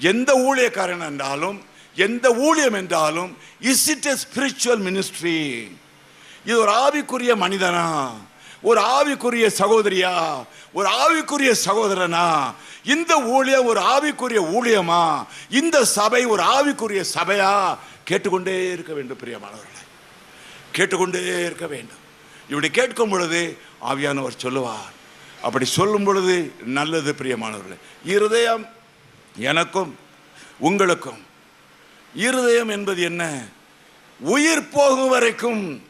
எந்த ஊழியக்காரன் என்றாலும் எந்த ஊழியம் என்றாலும் is it a spiritual ministry இது ஒரு ஆவிக்குரிய மனிதனா? ஒரு ஆவிக்குரிய சகோதரியா? ஒரு ஆவிக்குரிய சகோதரனா? இந்த ஊழியம் ஒரு ஆவிக்குரிய ஊழியமா? இந்த சபை ஒரு ஆவிக்குரிய சபையா? கேட்டுக்கொண்டே இருக்க வேண்டும் பிரியமானவர்களை கேட்டுக்கொண்டே இருக்க வேண்டும். இப்படி கேட்கும் பொழுது ஆவியானவர் சொல்லுவார். அப்படி சொல்லும் பொழுது நல்லது பிரியமானவர்களே இருதயம் எனக்கும் உங்களுக்கும். இருதயம் என்பது என்ன? உயிர் போகும் வரைக்கும்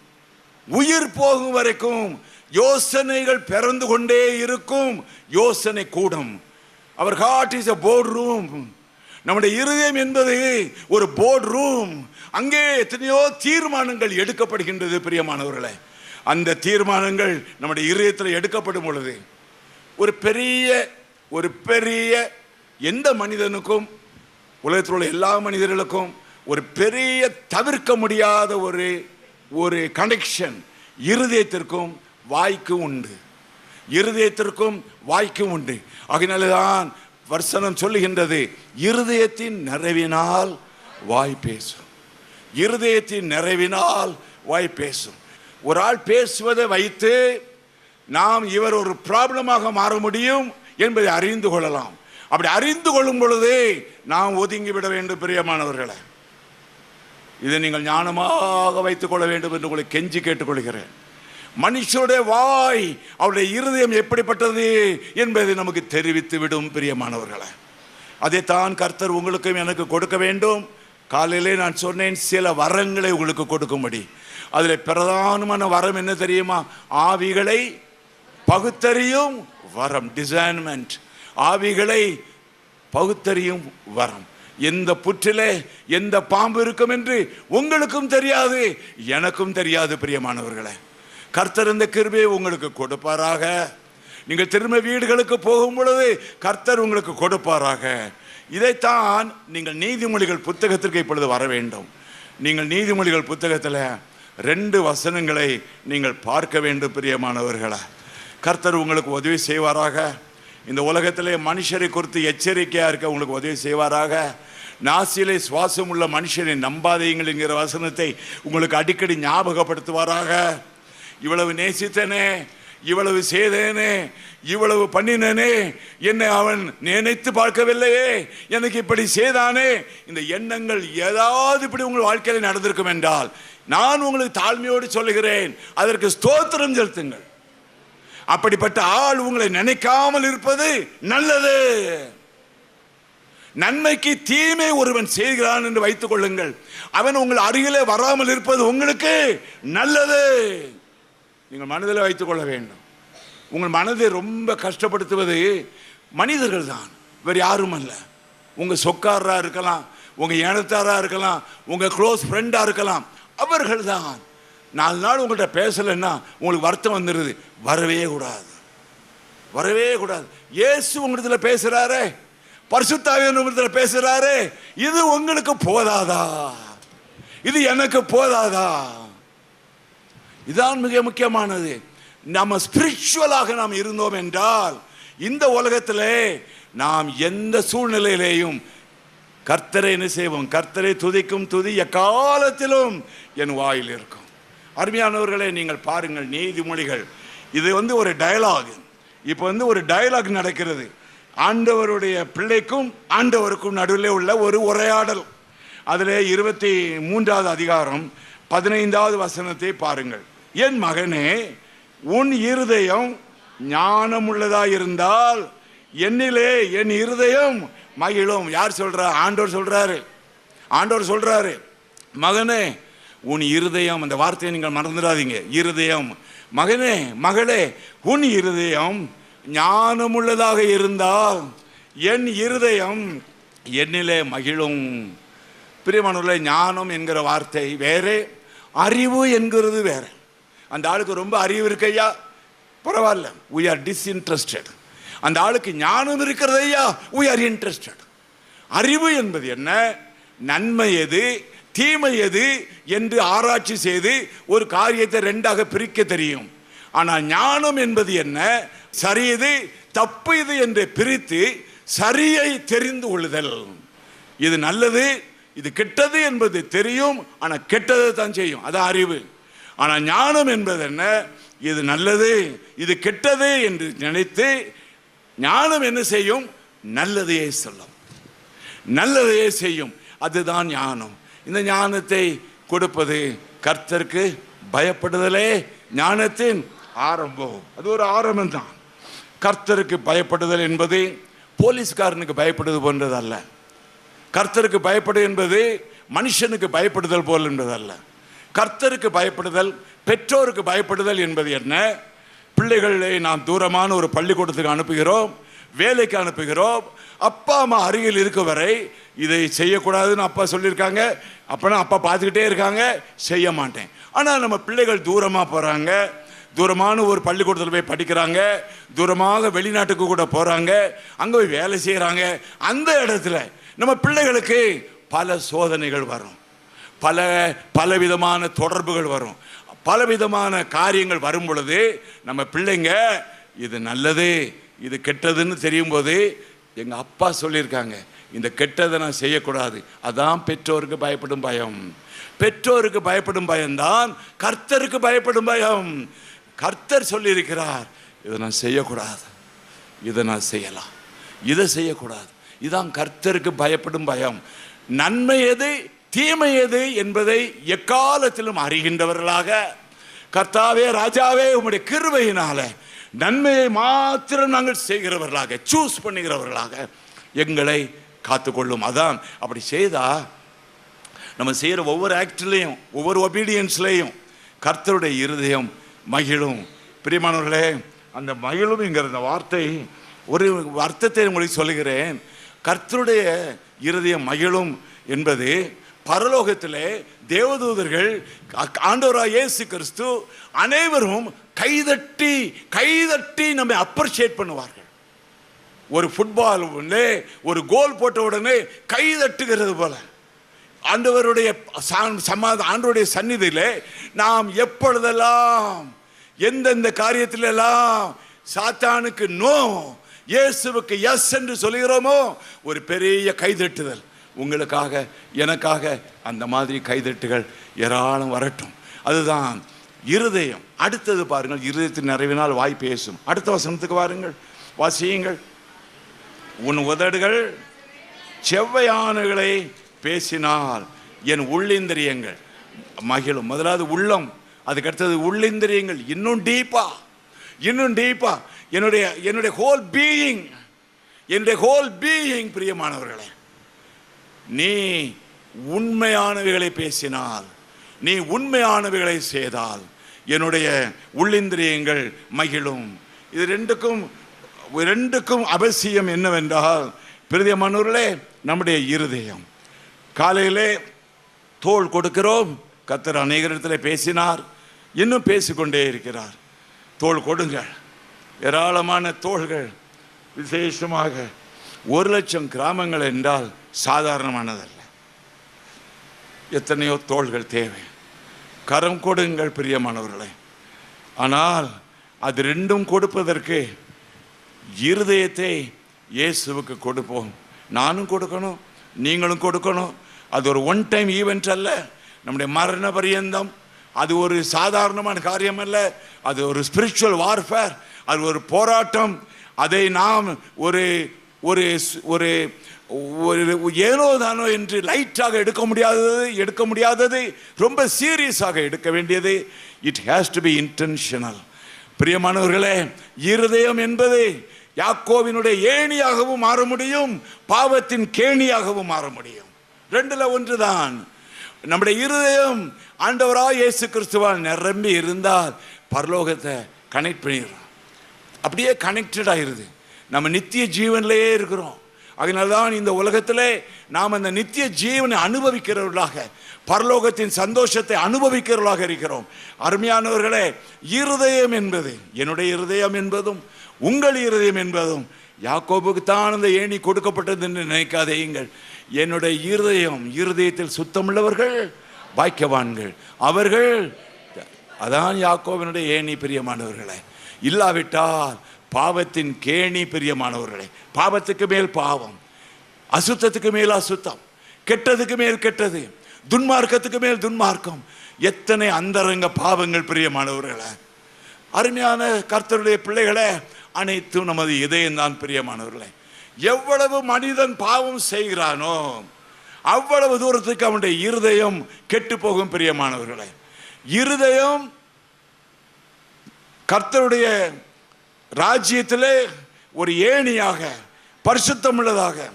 உயிர் போகும் வரைக்கும் யோசனைகள் பிறந்து கொண்டே இருக்கும். யோசனை கூடம். அவர் heart is a board room நம்முடைய இருதயம் என்பது ஒரு போர்ட் ரூம் அங்கே எத்தனையோ தீர்மானங்கள் எடுக்கப்படுகின்றது பிரியமானவர்களே. அந்த தீர்மானங்கள் நம்முடைய இருதயத்தில் எடுக்கப்படும் பொழுது ஒரு பெரிய ஒரு பெரிய எந்த மனிதனுக்கும் உலகத்தில் உள்ள எல்லா மனிதர்களுக்கும் ஒரு பெரிய தவிர்க்க முடியாத ஒரு ஒரு கனெக்ஷன் இருதயத்திற்கும் வாய்க்கும் உண்டு. இருதயத்திற்கும் வாய்க்கும் உண்டு. ஆகினால்தான் வர்சனம் சொல்லுகின்றது இருதயத்தின் நிறைவினால் வாய் பேசும். இருதயத்தின் நிறைவினால் வாய் பேசும். ஒரு ஆள் பேசுவதை வைத்து நாம் இவர் ஒரு ப்ராப்ளமாக மாற முடியும் என்பதை அறிந்து கொள்ளலாம். அப்படி அறிந்து கொள்ளும் பொழுதே நாம் ஒதுங்கி விட வேண்டும் பிரியமானவர்களை. இதை நீங்கள் ஞானமாக வைத்துக் கொள்ள வேண்டும் என்று உங்களை கெஞ்சி கேட்டுக்கொள்கிறேன். மனுஷருடைய வாய் அவருடைய இருதயம் எப்படிப்பட்டது என்பதை நமக்கு தெரிவித்து விடும் பிரியமானவர்களை. அதைத்தான் கர்த்தர் உங்களுக்கும் எனக்கு கொடுக்க வேண்டும். காலையிலே நான் சொன்னேன் சில வரங்களை உங்களுக்கு கொடுக்கும்படி. அதில் பிரதானமான வரம் என்ன தெரியுமா? ஆவிகளை பகுத்தறியும் வரம் டிசைன்மெண்ட் ஆவிகளை பகுத்தறியும் வரம். எந்த புற்றிலே எந்த பாம்பு இருக்கும் என்று உங்களுக்கும் தெரியாது எனக்கும் தெரியாது பிரியமானவர்களே. கர்த்தர் இந்த கிருபையை உங்களுக்கு கொடுப்பாராக. நீங்கள் திரும்ப வீடுகளுக்கு போகும் பொழுது கர்த்தர் உங்களுக்கு கொடுப்பாராக. இதைத்தான் நீங்கள் நீதிமொழிகள் புத்தகத்திற்கு இப்பொழுது வர வேண்டும். நீங்கள் நீதிமொழிகள் புத்தகத்தில் ரெண்டு வசனங்களை நீங்கள் பார்க்க வேண்டும் பிரியமானவர்களே. கர்த்தர் உங்களுக்கு உதவி செய்வாராக. இந்த உலகத்திலே மனுஷரை குறித்து எச்சரிக்கையாக இருக்க உங்களுக்கு உதவி செய்வாராக? நாசியிலே சுவாசம் உள்ள மனுஷனை நம்பாதீங்கள் என்கிற வசனத்தை உங்களுக்கு அடிக்கடி ஞாபகப்படுத்துவாராக. இவ்வளவு நேசித்தனே இவ்வளவு செய்தேனே இவ்வளவு பண்ணினனே என்னை அவன் நினைத்து பார்க்கவில்லையே எனக்கு இப்படி செய்தானே. இந்த எண்ணங்கள் ஏதாவது இப்படி உங்கள் வாழ்க்கையில் நடந்திருக்கும் என்றால் நான் உங்களுக்கு தாழ்மையோடு சொல்லுகிறேன் அதற்கு ஸ்தோத்திரம் செலுத்துங்கள். அப்படிப்பட்ட ஆள் உங்களை நினைக்காமல் இருப்பது நல்லது. நன்மைக்கு தீமை ஒருவன் செய்கிறான் என்று வைத்துக் கொள்ளுங்கள். அவன் உங்கள் அருகிலே வராமல் இருப்பது உங்களுக்கு நல்லது. நீங்கள் மனதில் வைத்துக் கொள்ள வேண்டும். உங்கள் மனதை ரொம்ப கஷ்டப்படுத்துவது மனிதர்கள் தான். வேறு யாரும் அல்ல. உங்கள் சொக்காரராக இருக்கலாம் உங்கள் இனத்தாராக இருக்கலாம் உங்கள் க்ளோஸ் ஃப்ரெண்டாக இருக்கலாம் அவர்கள் தான். நாலு நாள் உங்கள்கிட்ட பேசலைன்னா உங்களுக்கு வருத்தம் வந்துடுது வரவே கூடாது. வரவே கூடாது. இயேசு உங்களிடத்தில் பேசுகிறாரே பரிசுத்தாவியன் உங்களிடத்தில் பேசுகிறாரே இது உங்களுக்கு போதாதா? இது எனக்கு போதாதா? இதான் மிக முக்கியமானது. நம்ம ஸ்பிரிச்சுவலாக நாம் இருந்தோம் என்றால் இந்த உலகத்திலே நாம் எந்த சூழ்நிலையிலேயும் கர்த்தரை என்ன செய்வோம்? கர்த்தரை துதிக்கும் துதி எக்காலத்திலும் என் வாயில் இருக்கும். அருமையானவர்களே நீங்கள் பாருங்கள் நீதிமொழிகள். இது வந்து ஒரு டயலாக் இப்போ வந்து ஒரு டயலாக் நடக்கிறது. ஆண்டவருடைய பிள்ளைக்கும் ஆண்டவருக்கும் நடுவில் உள்ள ஒரு உரையாடல். அதில் இருபத்தி மூன்றாவது அதிகாரம் பதினைந்தாவது வசனத்தை பாருங்கள். என் மகனே உன் இருதயம் ஞானமுள்ளதாக இருந்தால் என்னிலே என் இருதயம் மகிழும். யார் சொல்கிறா ஆண்டவர் சொல்கிறாரு ஆண்டவர் சொல்கிறாரு மகனே உன் இருதயம் அந்த வார்த்தையை நீங்கள் மறந்துடாதீங்க. இருதயம். மகனே மகளே உன் இருதயம் ஞானமுள்ளதாக இருந்தால் என் இருதயம் என்னிலே மகிழும். பிரியமானவர்களே ஞானம் என்கிற வார்த்தை வேறு அறிவு என்கிறது வேறு. அந்த ஆளுக்கு ரொம்ப அறிவு இருக்கையா பரவாயில்ல வி ஆர் டிஸ்இன்ட்ரெஸ்டட் அந்த ஆளுக்கு ஞானம் இருக்கிறதையா வி ஆர் இன்ட்ரெஸ்டட் அறிவு என்பது என்ன? நன்மை எது? தீமை எது என்று ஆராய்ச்சி செய்து ஒரு காரியத்தை ரெண்டாக பிரிக்க தெரியும். ஆனால் ஞானம் என்பது என்ன? சரி இது தப்பு இது என்று பிரித்து சரியை தெரிந்து கொள்ளுதல். இது நல்லது இது கெட்டது என்பது தெரியும் ஆனால் கெட்டதை தான் செய்யும். அது அறிவு. ஆனால் ஞானம் என்பது என்ன? இது நல்லது இது கெட்டது என்று நினைத்து ஞானம் என்ன செய்யும்? நல்லதையே சொல்லும். நல்லதையே செய்யும். அதுதான் ஞானம். இந்த ஞானத்தை கொடுப்பது கர்த்தருக்கு பயப்படுதலே. ஞானத்தின் ஆரம்பம். அது ஒரு ஆரம்பம் தான் கர்த்தருக்கு பயப்படுதல் என்பது போலீஸ்காரனுக்கு பயப்படுவது போன்றது அல்ல கர்த்தருக்கு பயப்படு என்பது மனுஷனுக்கு பயப்படுதல் போல் என்பதல்ல. கர்த்தருக்கு பயப்படுதல் பெற்றோருக்கு பயப்படுதல் என்பது என்ன? பிள்ளைகளை நாம் தூரமான ஒரு பள்ளிக்கூடத்துக்கு அனுப்புகிறோம் வேலைக்கு அனுப்புகிறோம் அப்பா அம்மா அருகில் இருக்க வரை இதை செய்யக்கூடாதுன்னு அப்பா சொல்லியிருக்காங்க. அப்போனா அப்பா பார்த்துக்கிட்டே இருக்காங்க. செய்ய மாட்டேன். ஆனால் நம்ம பிள்ளைகள் தூரமாக போகிறாங்க தூரமான ஒரு பள்ளிக்கூடத்தில் போய் படிக்கிறாங்க. தூரமாக வெளிநாட்டுக்கு கூட போகிறாங்க அங்கே போய் வேலை செய்கிறாங்க அந்த இடத்துல நம்ம பிள்ளைகளுக்கு பல சோதனைகள் வரும். பல பலவிதமான தொடர்புகள் வரும். பலவிதமான காரியங்கள் வரும் பொழுது நம்ம பிள்ளைங்க இது நல்லது இது கெட்டதுன்னு தெரியும் போது எங்கள் அப்பா சொல்லியிருக்காங்க. இந்த கெட்டதை நான் செய்யக்கூடாது. அதான் பெற்றோருக்கு பயப்படும் பயம். பெற்றோருக்கு பயப்படும் பயம்தான் கர்த்தருக்கு பயப்படும் பயம். கர்த்தர் சொல்லியிருக்கிறார் இதை நான் செய்யக்கூடாது. இதை நான் செய்யலாம். இதை செய்யக்கூடாது. இதான் கர்த்தருக்கு பயப்படும் பயம். நன்மை எது தீமை எது என்பதை எக்காலத்திலும் அறிகின்றவர்களாக கர்த்தாவே ராஜாவே உம்முடைய கிருவையினால நன்மையை மாத்திரம் நாங்கள் செய்கிறவர்களாக சூஸ் பண்ணுகிறவர்களாக எங்களை காத்துக்கொள்ளும். அதான் அப்படி செய்தா நம்ம செய்கிற ஒவ்வொரு ஆக்ட்லேயும் ஒவ்வொரு ஒபீடியன்ஸ்லேயும் கர்த்தருடைய இருதயம் மகிழும். பிரியமானவர்களே அந்த மகிழும்ங்கிற அந்த வார்த்தை ஒரு அர்த்தத்தை உங்களுக்கு சொல்லுகிறேன். கர்த்தருடைய இருதயம் மகிழும் என்பது பரலோகத்தில் தேவதூதர்கள் ஆண்டவராக இயேசு கிறிஸ்து அனைவரும் கைதட்டி கைதட்டி நம்மை அப்ரிஷியேட் பண்ணுவார்கள். ஒரு ஃபுட்பால் ஒரு கோல் போட்ட உடனே கை தட்டுகிறது போல. ஆண்டவருடைய சமாத ஆண்டவருடைய சந்நிதியிலே நாம் எப்பொழுதெல்லாம் எந்தெந்த காரியத்திலெல்லாம் சாத்தானுக்கு நோ இயேசுவுக்கு எஸ் என்று சொல்கிறோமோ ஒரு பெரிய கைதட்டுதல் உங்களுக்காக எனக்காக அந்த மாதிரி கைதட்டுகள் ஏராளம் வரட்டும். அதுதான் இருதயம். அடுத்தது பாருங்கள் இருதயத்தின் நிறைவினால் வாய் பேசும். அடுத்த வசனத்துக்கு வாருங்கள். வாசியுங்கள். உன் உதடுகள் செவ்வையானகளை பேசினால் என் உள்ளிந்திரியங்கள் மகிழும். முதலாவது உள்ளம் அதுக்கடுத்தது உள்ளிந்திரியங்கள். இன்னும் டீப்பா இன்னும் டீப்பா என்னுடைய என்னுடைய ஹோல் பீயிங் என்னுடைய ஹோல் பீயிங் பிரியமானவர்களே நீ உண்மையானவைகளை பேசினால் நீ உண்மையானவைகளை செய்தால் என்னுடைய உள்ளிந்திரியங்கள் மகிழும். இது ரெண்டுக்கும் ரெண்டுக்கும் அவசியம் என்னவென்றால் பிரியமானவர்களே நம்முடைய இருதயம். காலையிலே தோள் கொடுக்கிறோம். கத்தர் அநேகரிடத்தில் பேசினார். இன்னும் பேசிக்கொண்டே இருக்கிறார். தோள் கொடுங்கள். ஏராளமான தோள்கள் விசேஷமாக ஒரு லட்சம் கிராமங்கள் என்றால் சாதாரணமானதல்ல. எத்தனையோ தோள்கள் தேவை. கரம் கொடுங்கள் பிரியமானவர்களே. ஆனால் அது ரெண்டும் கொடுப்பதற்கு இருதயத்தை இயேசுவுக்கு கொடுப்போம். நானும் கொடுக்கணும் நீங்களும் கொடுக்கணும். அது ஒரு ஒன் டைம் ஈவெண்ட் அல்ல. நம்முடைய மரண பரியந்தம். அது ஒரு சாதாரணமான காரியம் அல்ல. அது ஒரு ஸ்பிரிச்சுவல் வார்ஃபேர் அது ஒரு போராட்டம். அதை நாம் ஒரு ஒரு ஒரு ஒரு ஏனோ தானோ என்று லைட்டாக எடுக்க முடியாதது எடுக்க முடியாதது ரொம்ப சீரியஸாக எடுக்க வேண்டியது. It has to be intentional பிரியமானவர்களே இருதயம் என்பது யாக்கோவினுடைய ஏணியாகவும் மாற முடியும் பாவத்தின் கேணியாகவும் மாற முடியும். ரெண்டுல ஒன்றுதான். நம்முடைய இருதயம் ஆண்டவராக இயேசு கிறிஸ்துவால் நிரம்பி இருந்தால் பரலோகத்தை கனெக்ட் பண்ணிடுறோம் அப்படியே கனெக்டட் ஆயிடுது நம்ம நித்திய ஜீவன்லேயே இருக்கிறோம். அதனால தான் இந்த உலகத்திலே நாம் அந்த நித்திய ஜீவனை அனுபவிக்கிறவர்களாக பரலோகத்தின் சந்தோஷத்தை அனுபவிக்கிறவர்களாக இருக்கிறோம். அருமையானவர்களே இருதயம் என்பது என்னுடைய இருதயம் என்பதும் உங்கள் இருதயம் என்பதும் யாக்கோபுக்கு தான் அந்த ஏணி கொடுக்கப்பட்டது என்று நினைக்காதேயுங்கள் என்னுடைய இருதயம் இருதயத்தில் சுத்தமுள்ளவர்கள் பாக்கியவான்கள். அவர்கள் அதான் யாக்கோவினுடைய ஏணி பிரியமானவர்களே. இல்லாவிட்டால் பாவத்தின் கேணி பிரியமானவர்களே பாவத்துக்கு மேல் பாவம் அசுத்தத்துக்கு மேல் அசுத்தம் கெட்டதுக்கு மேல் கெட்டது துன்மார்க்கத்துக்கு மேல் துன்மார்க்கம். எத்தனை அந்தரங்க பாவங்கள் பிரியமானவர்களே. அருமையான கர்த்தருடைய பிள்ளைகளே அனைத்தும் நமது இதயம் தான் பிரியமானவர்களே. எவ்வளவு மனிதன் பாவம் செய்கிறானோ அவ்வளவு தூரத்துக்கு அவனுடைய இருதயம் கெட்டு போகும் பிரியமானவர்களே. இருதயம் கர்த்தருடைய ராஜ்யத்திலே ஒரு ஏணியாக பரிசுத்தமுள்ளதாக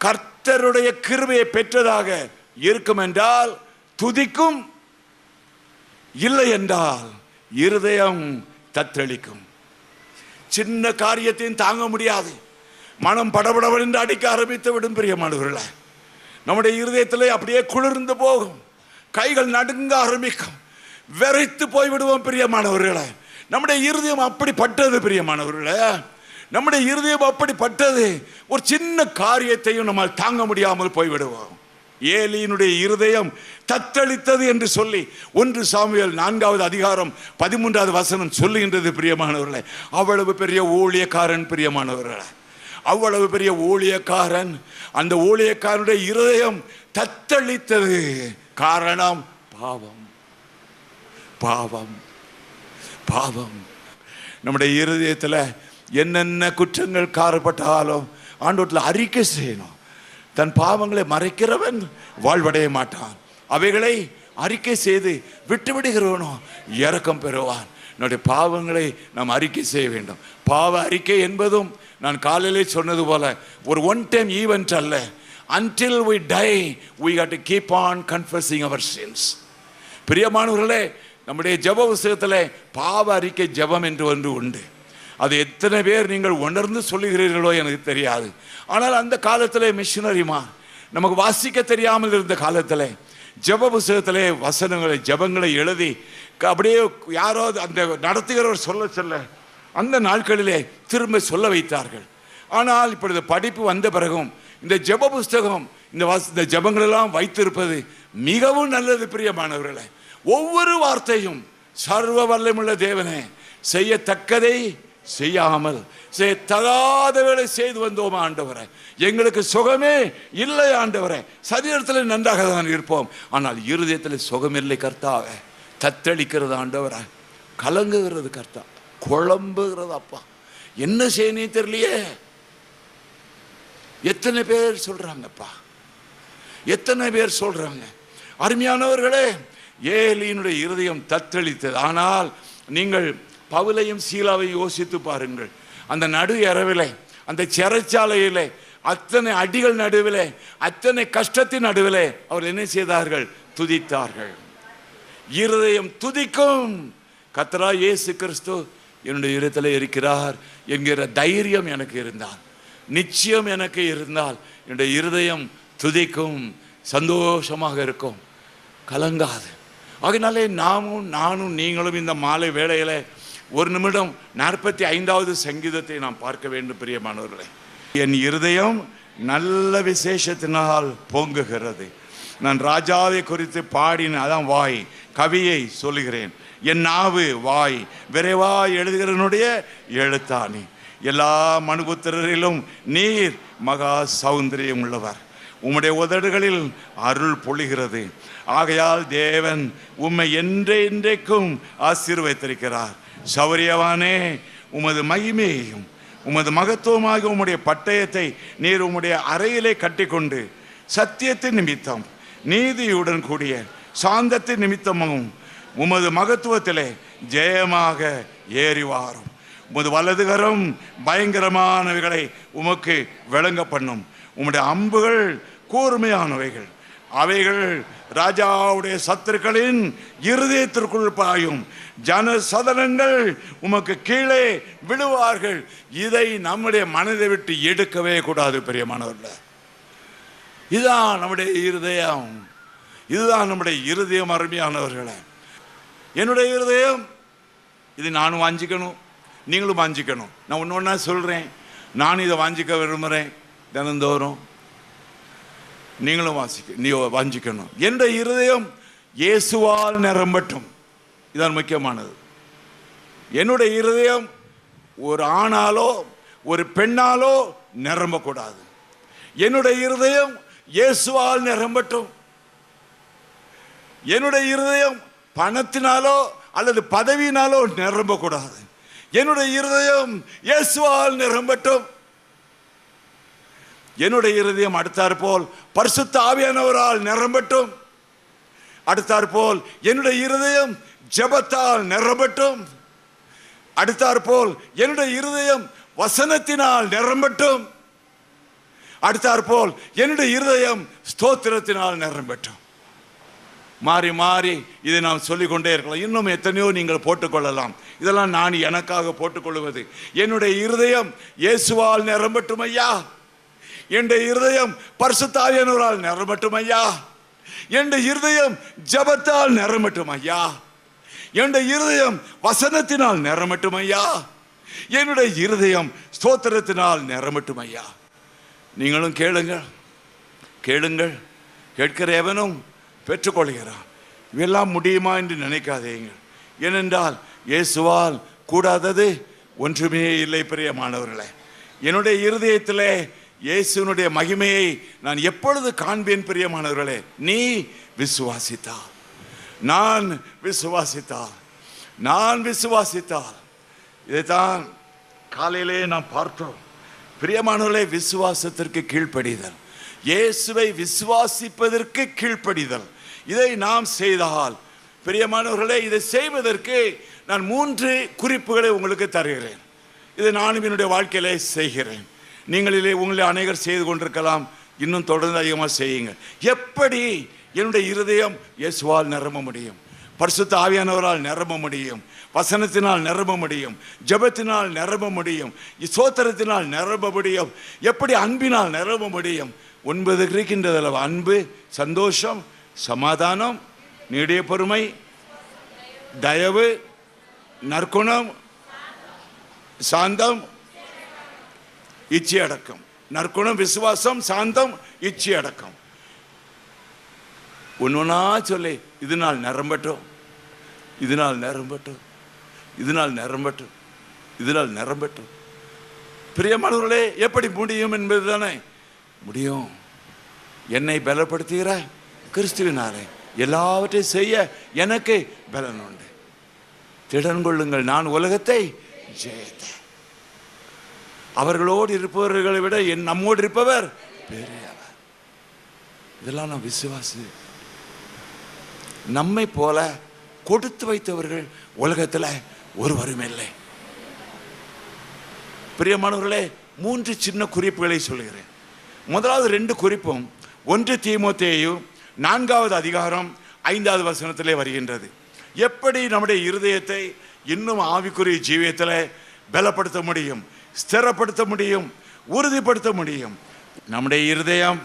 கர்த்தருடைய கிருபையை பெற்றதாக இருக்கும் என்றால் துதிக்கும் இல்லை என்றால் இருதயம் தத்தளிக்கும். சின்ன காரியத்தையும் தாங்க முடியாது. மனம் படபடவென்று அடிக்க ஆரம்பித்து விடும் பிரியமானவர்களே நம்முடைய இருதயத்திலே அப்படியே குளிர்ந்து போகும். கைகள் நடுங்க ஆரம்பிக்கும். வெறைத்து போய் விடுவோம் நம்முடைய இருதயம் அப்படிப்பட்டது பிரியமானவர்களே. நம்முடைய இருதயம் அப்படிப்பட்டது. ஒரு சின்ன காரியத்தையும் நம்மால் தாங்க முடியாமல் போய்விடுவோம். ஏலியினுடைய இருதயம் தத்தளித்தது என்று சொல்லி ஒன்று சாமியல் நான்காவது அதிகாரம் பதிமூன்றாவது வசனம் சொல்லுகின்றது பிரியமானவர்களே. அவ்வளவு பெரிய ஊழியக்காரன் பிரியமானவர்களே. அவ்வளவு பெரிய ஊழியக்காரன் அந்த ஊழியக்காரனுடைய இருதயம் தத்தளித்தது. காரணம் பாவம். பாவம். பாவம். நம்முடைய இருதயத்தில் என்னென்ன குற்றங்கள் காரப்பட்டாலும் ஆண்டோட்டில் அறிக்கை செய்யணும். தன் பாவங்களை மறைக்கிறவன் வாழ்வடைய மாட்டான். அவைகளை அறிக்கை செய்து விட்டுவிடுகிறவனோ இறக்கம் பெறுவான். என்னுடைய பாவங்களை நாம் அறிக்கை செய்ய வேண்டும். பாவ அறிக்கை என்பதும் நான் காலையிலே சொன்னது போல ஒரு ஒன் டைம் ஈவெண்ட் அல்ல. Until we die we had to keep on confessing our sins. பிரியமானவர்களே நம்முடைய ஜெப புஸ்தகத்தில் பாவ அறிக்கை ஜெபம் என்று ஒன்று உண்டு. அது எத்தனை பேர் நீங்கள் உணர்ந்து சொல்லுகிறீர்களோ எனக்கு தெரியாது. ஆனால் அந்த காலத்தில் மிஷினரிமா நமக்கு வாசிக்க தெரியாமல் இருந்த காலத்தில் ஜெப புஸ்தகத்திலே வசனங்களை ஜெபங்களை எழுதி க- அப்படியே யாரோ அந்த நடத்துகிறவர் சொல்ல சொல்ல அந்த நாட்களிலே திரும்ப சொல்ல வைத்தார்கள். ஆனால் இப்பொழுது படிப்பு வந்த பிறகும் இந்த ஜெப புஸ்தகம் இந்த வச இந்த ஜெபங்களெல்லாம் வைத்திருப்பது மிகவும் நல்லது பிரியமானவர்களை. ஒவ்வொரு வார்த்தையும் சர்வ வல்லமுள்ள தேவனே செய்யத்தக்கதை செய்யாமல் தகாதவர்களை செய்து வந்தோம் ஆண்டவரை. எங்களுக்கு சுகமே இல்லை ஆண்டவரை. சரீரத்தில் நன்றாக தான் இருப்போம். ஆனால் இருதயத்தில் சுகமில்லை கர்த்தாவ. தத்தளிக்கிறது ஆண்டவரை. கலங்குகிறது கர்த்தா. குழம்புகிறது அப்பா. என்ன செய்யனே தெரியலையே. எத்தனை பேர் சொல்றாங்கப்பா. எத்தனை பேர் சொல்றாங்க. அருமையானவர்களே ஏலியினுடைய இருதயம் தத்தளித்தது. ஆனால் நீங்கள் பவுலையும் சீலாவையும் யோசித்து பாருங்கள். அந்த நடு இரவிலே அந்த சிறைச்சாலையிலே அத்தனை அடிகள் நடுவிலே அத்தனை கஷ்டத்தின் நடுவிலே அவர் என்ன செய்தார்கள்? துதித்தார்கள். இருதயம் துதிக்கும். கத்தரா இயேசு கிறிஸ்து என்னுடைய இருதயத்தில் இருக்கிறார் என்கிற தைரியம் எனக்கு இருந்தால் நிச்சயம் எனக்கு இருந்தால் என்னுடைய இருதயம் துதிக்கும் சந்தோஷமாக இருக்கும். கலங்காது. அதனாலே நாமும் நானும் நீங்களும் இந்த மாலை வேளையில் ஒரு நிமிடம் நாற்பத்தி ஐந்தாவது சங்கீதத்தை நாம் பார்க்க வேண்டும் பிரியமானவர்களே. என் இருதயம் நல்ல விசேஷத்தினால் பொங்குகிறது. நான் ராஜாவை குறித்து பாடின அதான் வாய் கவியை சொல்லுகிறேன். என் நாவு வாய் விரைவா எழுதுகிறனுடைய எழுத்தாணி. எல்லா மனுபுத்திரரிலும் நீர் மகா சௌந்தரியம் உள்ளவர். உம்முடைய உதடுகளில் அருள் பொழிகிறது. ஆகையால் தேவன் உம்மை என்றே இன்றைக்கும் ஆசீர்வதித்திருக்கிறார். சௌரியவானே உமது மகிமையையும் உமது மகத்துவமாக உம்முடைய பட்டயத்தை நீர் உம்முடைய அறையிலே கட்டிக்கொண்டு சத்தியத்தின் நிமித்தம் நீதியுடன் கூடிய சாந்தத்தின் நிமித்தமும் உமது மகத்துவத்திலே ஜெயமாக ஏறி வாரும் உமது வலதுகரம் பயங்கரமானவைகளை உமக்கு விளங்க பண்ணும். உம்முடைய அம்புகள் கூர்மையானவைகள். அவைகள் ராஜாவுடைய சத்துருக்களின் இருதயத்திற்குள் பாயும். ஜன சதனங்கள் உமக்கு கீழே விழுவார்கள். இதை நம்முடைய மனதை விட்டு எடுக்கவே கூடாது பெரியமானவர்கள். இதுதான் நம்முடைய இருதயம். இதுதான் நம்முடைய இருதயம் அருமையானவர்களே. என்னுடைய இருதயம் இது நானும் வாஞ்சிக்கணும் நீங்களும் வாஞ்சிக்கணும். நான் ஒன்று ஒன்றா சொல்கிறேன் நானும் இதை வாஞ்சிக்க விரும்புகிறேன் தினந்தோறும். நீங்களும் வாசிக்க நீ வாஞ்சிக்கணும். என்ற இருதயம் இயேசுவால் நிரம்பட்டும். இதான் முக்கியமானது. என்னுடைய இருதயம் ஒரு ஆணாலோ ஒரு பெண்ணாலோ நிரம்பக்கூடாது. என்னுடைய இருதயம் இயேசுவால் நிரம்பட்டும். என்னுடைய இருதயம் பணத்தினாலோ அல்லது பதவியினாலோ நிரம்பக்கூடாது. என்னுடைய இருதயம் இயேசுவால் நிரம்பட்டும். என்னுடைய இருதயம் அடுத்தாற் போல் பரிசுத்த ஆவியானவரால் நிரம்பட்டும். அடுத்தாற் போல் என்னுடைய இருதயம் ஜெபத்தால் நிரம்பட்டும். அடுத்தாற் போல் என்னுடைய இருதயம் வசனத்தினால் நிரம்பட்டும். அடுத்தாற் போல் என்னுடைய இருதயம் ஸ்தோத்திரத்தினால் நிரம்பட்டும். மாறி மாறி இதை நாம் சொல்லிக்கொண்டே இருக்கலாம். இன்னும் எத்தனையோ நீங்கள் போட்டுக்கொள்ளலாம் இதெல்லாம் நான் எனக்காக போட்டுக்கொள்வது என்னுடைய இருதயம் இயேசுவால் நிரம்பட்டும் ஐயா. என்னுடைய இருதயம் பரிசுத்தாவியனவரால் நிரம்பட்டும் ஐயா என்னுடைய இருதயம் ஜபத்தால் நிரம்பட்டும் ஐயா என்னுடைய இருதயம் வசனத்தினால் நிரம்பட்டும் ஐயா என்னுடைய இருதயம் ஸ்தோத்திரத்தினால் நிரம்பட்டும் ஐயா நீங்களும் கேளுங்கள். கேளுங்கள். கேட்கிற எவனும் பெற்றுக்கொள்கிறான். இவெல்லாம் முடியுமா என்று நினைக்காதீங்கள் ஏனென்றால் இயேசுவால் கூடாதது ஒன்றுமே இல்லை பிரியமானவர்களே. என்னுடைய இருதயத்திலே இயேசுனுடைய மகிமையை நான் எப்பொழுது காண்பேன் பிரியமானவர்களே? நீ விசுவாசித்தா. நான் விசுவாசித்தால் நான் விசுவாசித்தால் இதைத்தான் காலையிலே நாம் பார்த்தோம் பிரியமானவர்களே விசுவாசத்திற்கு கீழ்ப்படிதல். இயேசுவை விசுவாசிப்பதற்கு கீழ்ப்படிதல். இதை நாம் செய்தால் பிரியமானவர்களே இதை செய்வதற்கு நான் மூன்று குறிப்புகளை உங்களுக்கு தருகிறேன். இதை நானும் என்னுடைய வாழ்க்கையிலே செய்கிறேன். நீங்களிலே உங்களை அநேகர் செய்து கொண்டிருக்கலாம். இன்னும் தொடர்ந்து அதிகமாக செய்யுங்க எப்படி என்னுடைய இருதயம் இயேசுவால் நிரம்ப முடியும்? பரிசுத்த ஆவியானவரால் நிரம்ப முடியும். வசனத்தினால் நிரம்ப முடியும். ஜெபத்தினால் நிரம்ப முடியும். சோத்திரத்தினால் நிரம்ப முடியும். எப்படி அன்பினால் நிரம்ப முடியும்? ஒன்பது இருக்கின்றதில் அன்பு சந்தோஷம் சமாதானம் நீடிய பொறுமை தயவு நற்குணம் சாந்தம் இச்சை அடக்கம். நற்குணம் விசுவாசம் சாந்தம் இச்சை அடக்கம். ஒன்னொன்னா சொல்லி இதனால் நிரம்பட்டும். இதனால் நிரம்பட்டும். இதனால் நிரம்பட்டும். இதனால் நிரம்பட்டும். பிரியமானவர்களே எப்படி முடியும் என்பது தானே முடியும். என்னை பலப்படுத்துகிற கிறிஸ்துவினாரே எல்லாவற்றையும் செய்ய எனக்கு பலன் உண்டு. திடன் கொள்ளுங்கள் நான் உலகத்தை ஜெயித்தேன். அவர்களோடு இருப்பவர்களை விட என் நம்மோடு இருப்பவர் பெரியவர். இதெல்லாம் நான் விசுவாசி. நம்மை போல கொடுத்து வைத்தவர்கள் உலகத்தில் ஒருவரும் இல்லை. பிரியமானவர்களே மூன்று சின்ன குறிப்புகளை சொல்கிறேன் முதலாவது ரெண்டு குறிப்பும் ஒன்று தீமோத்தேயு நான்காவது அதிகாரம் ஐந்தாவது வசனத்திலே வருகின்றது. எப்படி நம்முடைய இருதயத்தை இன்னும் ஆவிக்குரிய ஜீவியத்தில் பலப்படுத்த முடியும்? ஸ்திரப்படுத்த முடியும் உறுதிப்படுத்த முடியும். நம்முடைய இருதயம்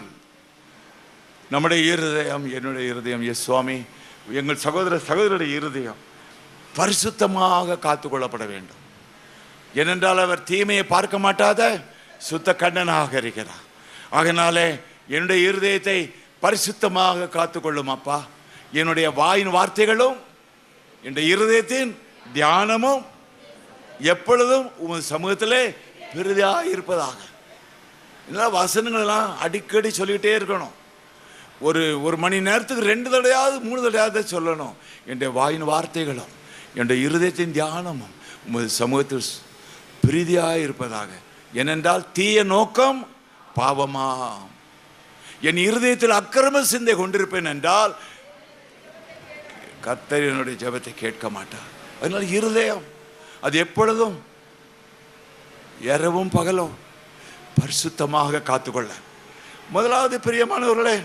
நம்முடைய இருதயம் என்னுடைய இருதயம் எஸ் சுவாமி எங்கள் சகோதர சகோதரருடைய இருதயம் பரிசுத்தமாக காத்துக்கொள்ளப்பட வேண்டும். ஏனென்றால் அவர் தீமையை பார்க்க மாட்டாத சுத்த கண்ணனாக இருக்கிறார். அதனாலே என்னுடைய இருதயத்தை பரிசுத்தமாக காத்துக்கொள்ளும் அப்பா. என்னுடைய வாயின் வார்த்தைகளும் என்னுடைய இருதயத்தின் தியானமும் எப்பொழுதும் உமது சமூகத்திலே பெரிதாக இருப்பதாக. இதெல்லாம் வசனங்கள்லாம் அடிக்கடி சொல்லிக்கிட்டே இருக்கணும். ஒரு ஒரு மணி நேரத்துக்கு ரெண்டு தடையாவது மூணு தடையாவது சொல்லணும். என்னுடைய வாயின் வார்த்தைகளும் என்னுடைய இருதயத்தின் தியானமும் உமது சமூகத்தில் பிரீதியாக இருப்பதாக. ஏனென்றால் தீய நோக்கம் பாவமா என் இருதயத்தில் அக்கிரம சிந்தை கொண்டிருப்பேன் என்றால் கர்த்தர் என்னுடைய ஜெபத்தை கேட்க மாட்டார். அதனால் இருதயம் அது எப்பொழுதும் இரவும் பகலும் பரிசுத்தமாக காத்துக்கொள்ள. முதலாவது பிரியமானவர்களே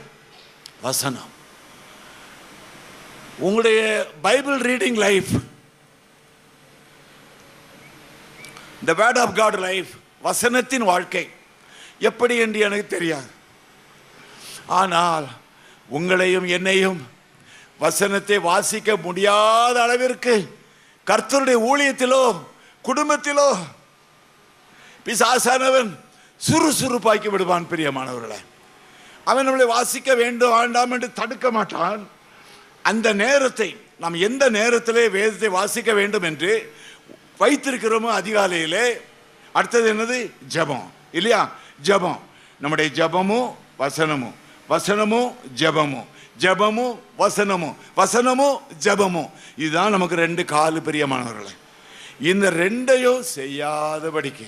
வசனம். உங்களுடைய Bible reading life the word of God life வசனத்தின் வாழ்க்கை எப்படி என்று எனக்கு தெரியாது. ஆனால் உங்களையும் என்னையும் வசனத்தை வாசிக்க முடியாத அளவிற்கு கர்த்தருடைய ஊழியத்திலோ குடும்பத்திலோ பிசாசானவன் சுறுசுறுப்பாக்கி விடுவான் பிரியமானவர்களை. அவன் நம்மளை வாசிக்க வேண்டும் வேண்டாம் என்று தடுக்க மாட்டான். அந்த நேரத்தை நாம் எந்த நேரத்திலே வேதத்தை வாசிக்க வேண்டும் என்று வைத்திருக்கிறோமோ அதிகாலையிலே. அடுத்தது என்னது? ஜெபம். இல்லையா? ஜெபம். நம்முடைய ஜெபமும் வசனமும். வசனமும் ஜெபமும். ஜெபமும் வசனமும் வசனமும் ஜெபமும் இதுதான் நமக்கு ரெண்டு காலு பிரியமானவர்களே. இந்த ரெண்டையும் செய்யாதபடிக்க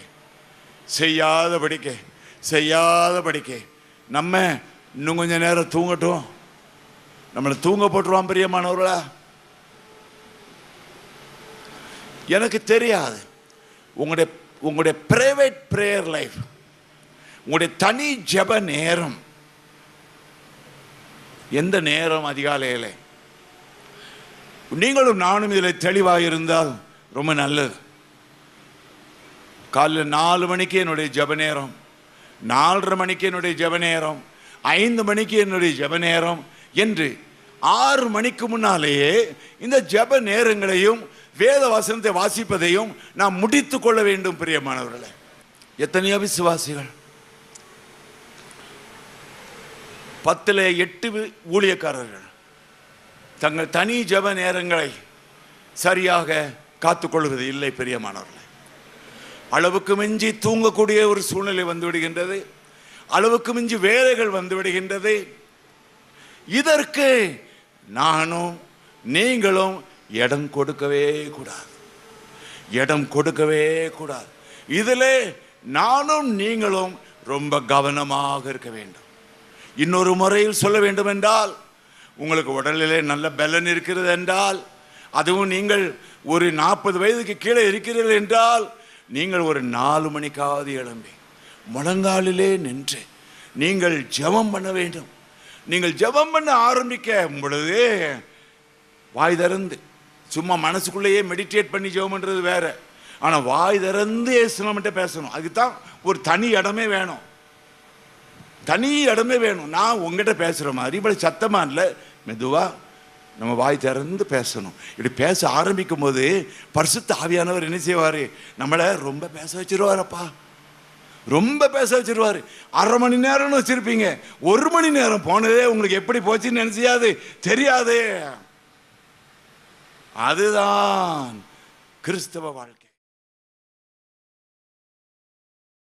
செய்யாத படிக்க. நம்ம இன்னும் கொஞ்ச நேரம் தூங்கட்டும். நம்மளை தூங்க போட்டுருவான் பிரியமானவர்களா. எனக்கு தெரியாது. உங்களுடைய உங்களுடைய பிரைவேட் ப்ரேயர் லைஃப் உங்களுடைய தனி ஜெப நேரம். எந்த நேரம் அதிகாலையில்? நீங்களும் நானும் இதில் தெளிவாக இருந்தால் ரொம்ப நல்லது. காலைல நாலு மணிக்கு என்னுடைய ஜெப நேரம் நாலரை மணிக்கு என்னுடைய ஜெப நேரம் ஐந்து மணிக்கு என்னுடைய ஜெப நேரம் என்று ஆறு மணிக்கு முன்னாலேயே இந்த ஜெப நேரங்களையும் வேத வசனத்தை வாசிப்பதையும் நாம் முடித்து கொள்ள வேண்டும் பிரியமானவர்களை. எத்தனையோ விசுவாசிகள் பத்தில் எட்டு ஊழியக்காரர்கள். தங்கள் தனி ஜெப நேரங்களை சரியாக காத்துக்கொள்வது இல்லை பெரியமானவர்கள் அளவுக்கு மிஞ்சி தூங்கக்கூடிய ஒரு சூழ்நிலை வந்து விடுகின்றது. அளவுக்கு மிஞ்சி வேலைகள் வந்து விடுகின்றது. இதற்கு நானும் நீங்களும் இடம் கொடுக்கவே கூடாது. இடம் கொடுக்கவே கூடாது. இதில் நானும் நீங்களும் ரொம்ப கவனமாக இருக்க வேண்டும். இன்னொரு முறையில் சொல்ல வேண்டும் என்றால் உங்களுக்கு உடலிலே நல்ல பலன் இருக்கிறது என்றால் அதுவும் நீங்கள் ஒரு நாற்பது வயதுக்கு கீழே இருக்கிறீர்கள் என்றால் நீங்கள் ஒரு நாலு மணிக்காவது எழும்பி முழங்காலிலே நின்று நீங்கள் ஜெபம் பண்ண வேண்டும். நீங்கள் ஜெபம் பண்ண ஆரம்பிக்க பொழுது வாய் திறந்து சும்மா மனசுக்குள்ளேயே மெடிடேட் பண்ணி ஜபம்ன்றது வேறு. வேற வாய் திறந்து இயேசுனமிட்ட பேசணும். அதுக்கு தான் ஒரு தனி இடமே வேணும். தனி இடமே வேணும். நான் உங்ககிட்ட பேசுகிற மாதிரி இப்படி சத்தமா இல்லை. மெதுவாக நம்ம வாய் திறந்து பேசணும். இப்படி பேச ஆரம்பிக்கும் போது பரிசுத்த ஆவியானவர் என்ன செய்வார்? நம்மளை ரொம்ப பேச வச்சிருவாரப்பா. ரொம்ப பேச வச்சிருவார். அரை மணி நேரம்னு வச்சுருப்பீங்க. ஒரு மணி நேரம் போனதே உங்களுக்கு எப்படி போச்சுன்னு நினைச்சியாது? தெரியாதே. அதுதான் கிறிஸ்தவ வாழ்க்கை.